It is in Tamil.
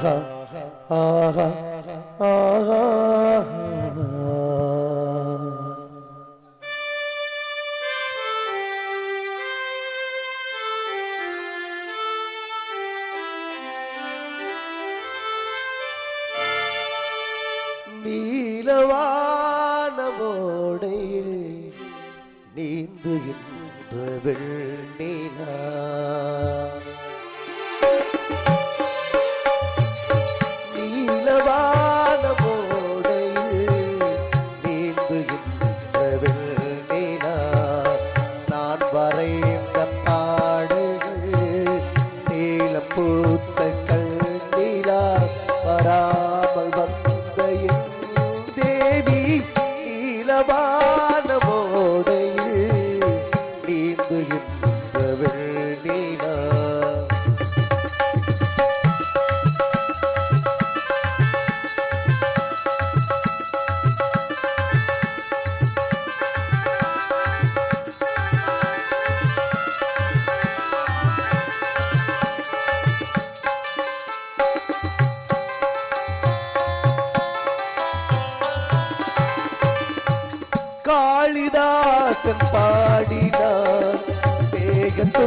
ஆஹா ஆஹா ஆஹா. நீலவான நீந்துகின்ற வெள்ளே பாடினான் தேகத்தூ